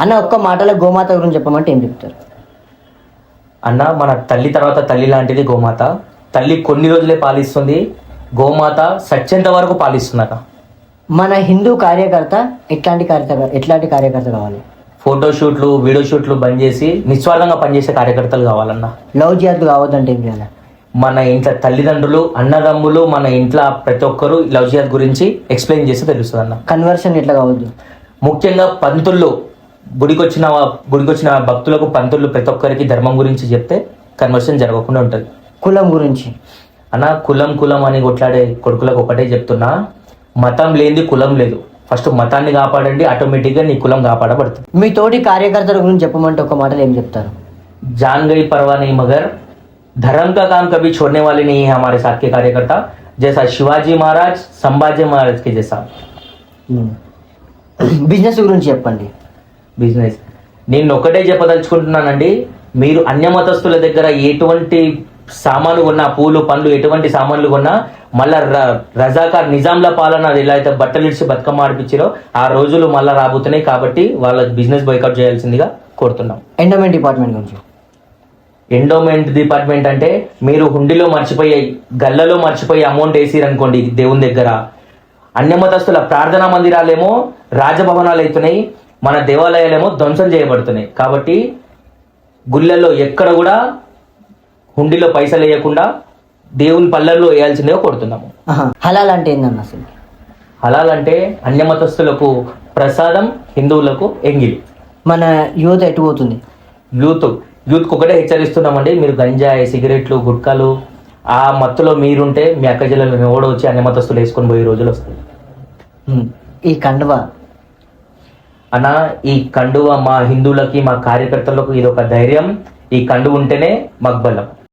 అన్న ఒక్క మాటలో గోమాత గురించి చెప్పమంటే ఏం చెప్తారు? అన్న మన తల్లి తర్వాత తల్లి లాంటిది గోమాత. తల్లి కొన్ని రోజులే పాలిస్తుంది. గోమాత సత్యంత వరకు పాలిస్తుందట. మన హిందూ కార్యకర్త ఎట్లాంటి కార్యకర్త ఎట్లాంటి కార్యకర్త కావాలి? ఫోటో షూట్లు వీడియో షూట్లు బంద్ చేసి నిస్వార్థంగా పనిచేసే కార్యకర్తలు కావాలన్న. లవ్ జిహాద్ కావద్దంటే ఏం చేయాలి? మన ఇంట్లో తల్లిదండ్రులు అన్నదమ్ములు మన ఇంట్లో ప్రతి ఒక్కరు లవ్ జిహాద్ గురించి ఎక్స్ప్లెయిన్ చేస్తే తెలుస్తుంది అన్న కన్వర్షన్ ఎట్లా కావద్దు? ముఖ్యంగా పంతుల్లో గుడికొచ్చిన వా- గుడికొచ్చిన భక్తులకు పంతులు ప్రతి ఒక్కరికి ధర్మం గురించి చెప్తే కన్వర్షన్ జరగకుండా ఉంటుంది కులం గురించి అన్న కులం కులం అని కొట్లాడే కొడుకులకు ఒకటే చెప్తున్నా మతం లేనిది కులం లేదు ఫస్ట్ మతాన్ని కాపాడండి ఆటోమేటిక్గా నీ కులం కాపాడబడుతుంది మీ తోటి కార్యకర్తల గురించి చెప్పమంటే ఒక మాటలో ఏం చెప్తారు जान गई परवाह नहीं मगर धर्म का काम कभी छोड़ने वाले नहीं है हमारे साथ के कार्यकर्ता जैसा शिवाजी महाराज संभाजी महाराज के जैसा బిజినెస్ గురించి చెప్పండి బిజినెస్. నేను ఒకటే చెప్పదలుచుకుంటున్నానండి మీరు అన్యమతస్తుల దగ్గర ఎటువంటి సామాన్లు కొన్నా పూలు పండ్లు ఎటువంటి సామాన్లు కొన్నా మళ్ళా రజాకార్ నిజాంల పాలన ఎలా అయితే బట్టలు ఇడిచి బతుకమ్మ ఆడిపించారో ఆ రోజులు మళ్ళా రాబోతున్నాయి కాబట్టి వాళ్ళ బిజినెస్ బైకౌట్ చేయాల్సిందిగా కోరుతున్నాం. ఎండోమెంట్ డిపార్ట్మెంట్ గురించి. ఎండోమెంట్ డిపార్ట్మెంట్ అంటే మీరు హుండీలో మర్చిపోయి గల్లలో మర్చిపోయి అమౌంట్ వేసిరనుకోండి దేవుని దగ్గర. అన్యమతస్తుల ప్రార్థనా మందిరాలేమో రాజభవనాలు అవుతున్నాయి మన దేవాలయాలేమో ధ్వంసం చేయబడుతున్నాయి. కాబట్టి గుళ్ళల్లో ఎక్కడ కూడా హుండీలో పైసలు వేయకుండా దేవుని పల్లెల్లో వేయాల్సిందిగా కోరుతున్నాము. ఆహా. హలాల్ అంటే ఏందన్న అసలు? హలాల్ అంటే అన్యమతస్తులకు ప్రసాదం హిందువులకు ఎంగిలి. మన యువత ఎటు పోతుంది? యూత్ యూత్కి ఒకటే హెచ్చరిస్తున్నామండి మీరు గంజాయి సిగరెట్లు గుట్కాలు ఆ మత్తులో మీరుంటే మీ అక్క జిల్లాలో ఎవడో వచ్చి అన్ని మతస్తులు వేసుకొని పోయే రోజులు వస్తాయి. ఈ కండువ? అన్న ఈ కండువ మా హిందువులకి మా కార్యకర్తలకు ఇది ఒక ధైర్యం. ఈ కండు ఉంటేనే మాకు బలం